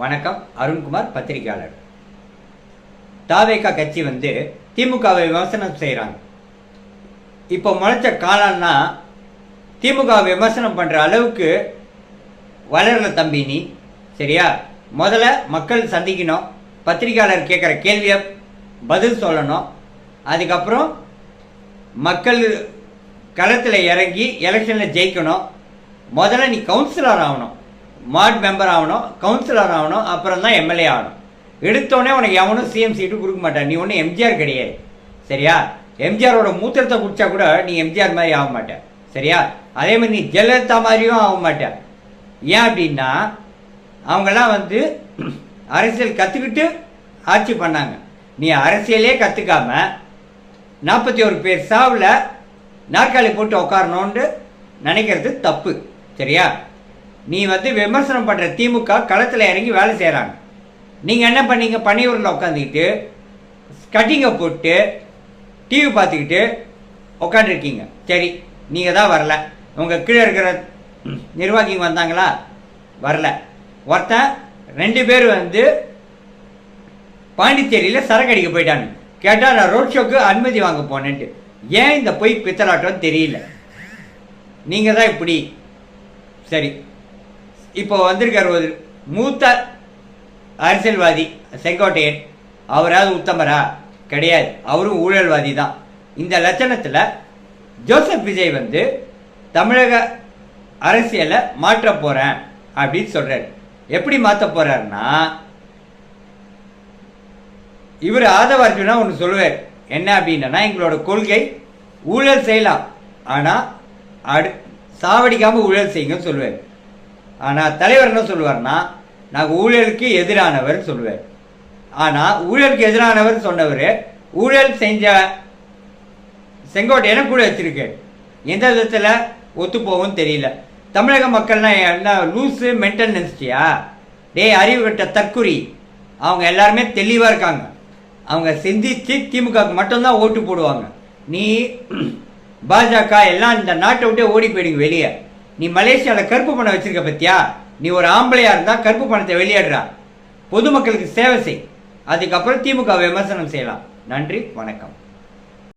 வணக்கம். அருண்குமார் பத்திரிகையாளர். தாவேகா கட்சி வந்து திமுகவை விமர்சனம் செய்கிறாங்க இப்போ முளைச்ச காலம்னா திமுக விமர்சனம் பண்ணுற அளவுக்கு வளரல தம்பி நீ சரியா? முதல்ல மக்கள் சந்திக்கணும். பத்திரிகையாளர் கேட்குற கேள்வியை பதில் சொல்லணும். அதுக்கப்புறம் மக்கள் களத்தில் இறங்கி எலெக்ஷனில் ஜெயிக்கணும். முதல்ல நீ கவுன்சிலர் ஆகணும். வார்டு மெம்பர் ஆகணும் கவுன்சிலர் ஆகணும் அப்புறம் தான் எம்எல்ஏ ஆகணும். எடுத்தோடனே உனக்கு எவனும் சிஎம் சீட்டு கொடுக்க மாட்டான். நீ ஒன்றும் எம்ஜிஆர் கிடையாது. சரியா? எம்ஜிஆரோட மூத்திரத்தை குடிச்சா கூட நீ எம்ஜிஆர் மாதிரி ஆக மாட்டேன். சரியா? அதே மாதிரி நீ ஜெயலலிதா மாதிரியும் ஆக மாட்ட ஏன் அப்படின்னா அவங்கெல்லாம் வந்து அரசியல் கற்றுக்கிட்டு ஆட்சி பண்ணாங்க. நீ அரசியலே கற்றுக்காம நாற்பத்தி ஒரு பேர் சாவில் நாற்காலி போட்டு உக்காரணுன்ட்டு நினைக்கிறது தப்பு. சரியா? நீ வந்து விமர்சனம் பண்ணுற திமுக களத்தில் இறங்கி வேலை செய்கிறாங்க நீங்கள் என்ன பண்ணீங்க? பனியூரில் உட்காந்துக்கிட்டு கட்டிங்கை போட்டு டிவி பார்த்துக்கிட்டு உட்காந்துருக்கீங்க சரி நீங்கள் தான் வரல. உங்கள் கீழே இருக்கிற நிர்வாகிங்க வந்தாங்களா? வரல. ஒருத்தன் ரெண்டு பேர் வந்து பாண்டிச்சேரியில் சரக்கு அடிக்க போயிட்டாங்க. கேட்டால் நான் ரோட் ஷோக்கு அனுமதி வாங்க போனேன்ட்டு. ஏன் இந்த பொய் பித்தலாட்டம் தெரியல. நீங்கள் தான் இப்படி. சரி. இப்போ வந்திருக்கார் ஒரு மூத்த அரசியல்வாதி செங்கோட்டையன் அவராவது உத்தமரா? கிடையாது. அவரும் ஊழல்வாதி தான். இந்த லட்சணத்தில் ஜோசப் விஜய் வந்து தமிழக அரசியலை மாற்ற போகிறேன் அப்படின்னு சொல்கிறார் எப்படி மாற்ற போகிறாருன்னா இவர் ஆதவ அர்ஜுனா ஒன்று சொல்லுவார். என்ன அப்படின்னா எங்களோட கொள்கை ஊழல் செய்யலாம். ஆனால் அடு சாவடிக்காமல் ஊழல் செய்யுங்கன்னு சொல்லுவார். ஆனால் தலைவர் என்ன சொல்லுவார்னா நான் ஊழலுக்கு எதிரானவர் சொல்லுவார். ஆனால் ஊழலுக்கு எதிரானவர் சொன்னவர் ஊழல் செஞ்ச செங்கோட்டையனை கூட வச்சுருக்கேன் எந்த விதத்தில்? ஒத்துப்போகும் தெரியல. தமிழக மக்கள்னா என்ன லூஸு மென்டல் நினச்சிட்டியா டேய் அறிவு கட்ட தற்குறி. அவங்க எல்லாருமே தெளிவாக இருக்காங்க. அவங்க சிந்தித்து திமுகவுக்கு மட்டும்தான் ஓட்டு போடுவாங்க. நீ பாஜக எல்லாம் இந்த நாட்டை விட்டே ஓடி போயிடுங்க வெளியே. நீ மலேசியாவில் கருப்பு பணம் வச்சிருக்க பத்தியா? நீ ஒரு ஆம்பளையாக இருந்தால் கருப்பு பணத்தை வெளியேடுறா. பொதுமக்களுக்கு சேவை செய். அதுக்கப்புறம் திமுக விமர்சனம் செய்யலாம். நன்றி வணக்கம்.